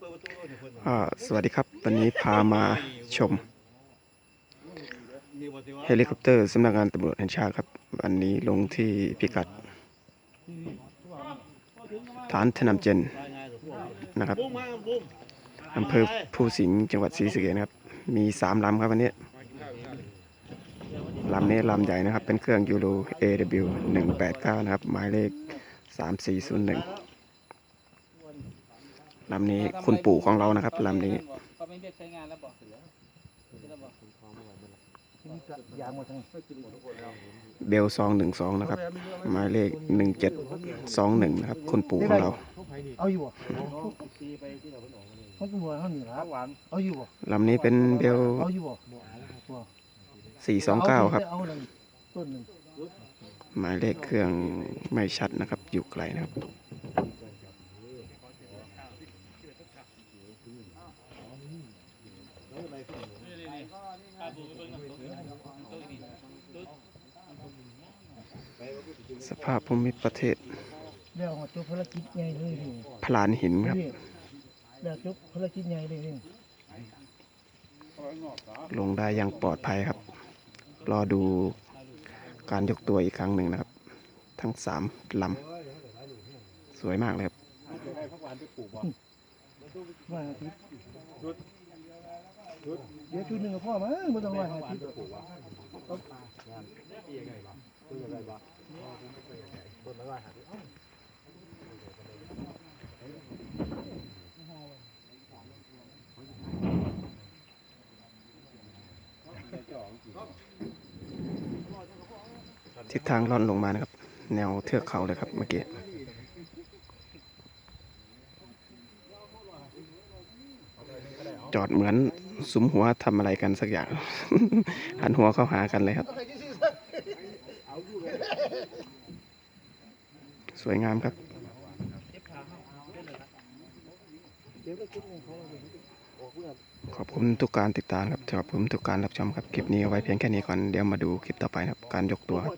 สวัสดีครับ วันนี้พามาชม เฮลิคอปเตอร์สำนักงานตำรวจแห่งชาติครับ วันนี้ลงที่พิกัด ฐานธนำเจนนะครับอำเภอภูสิงห์จังหวัดศรีสะเกษนะครับ มีสามลำครับวันนี้ลำนี้ลำใหญ่นะครับ เป็นเครื่องยูโร AW 189 นะครับ หมายเลข 3401 ลำนี้คุณปู่ของเรานะครับลำนี้เขาไม่เรียกใช้งานแล้วบอกเสือแล้วบอกยางหมดทั้งเบลซองหนึ่งสองนะครับหมายเลขหนึ่งเจ็ดสองหนึ่งนะครับ คุณปู่ของเราเอาอยู่เอานี่เขาตำรวจเขาหนีแล้วหวานเอยู่ลำนี้เป็นเบลสี่สองเก้าครับหมายเลขเครื่องไม่ชัดนะครับ อยู่ไกลนะครับ สภาพภูมิประเทศเดี๋ยวจบภารกิจใหญ่เลยนี่พลานหินครับ เดี๋ยวจบภารกิจใหญ่เลยนี่ลงได้อย่างปลอดภัยครับ รอดูการยกตัวอีกครั้งหนึ่งนะครับ ทั้งสามลำสวยมากเลยครับ ว่าอาทิตย์เดี๋ยวชุดหนึ่งกับพ่อมั้งไม่ต้องว่าอาทิตย์ทิศทางล่อนลงมานะครับ แนวเทือกเขาเลยครับเมื่อกี้ จอดเหมือนสุมหัวทำอะไรกันสักอย่าง หันหัวเข้าหากันเลยครับ สวยงามครับ ขอบคุณทุกการติดตามครับขอบคุณทุกการรับชมครับ คลิปนี้เอาไว้เพียงแค่นี้ก่อน เดี๋ยวมาดูคลิปต่อไปครับ การยกตัวครับ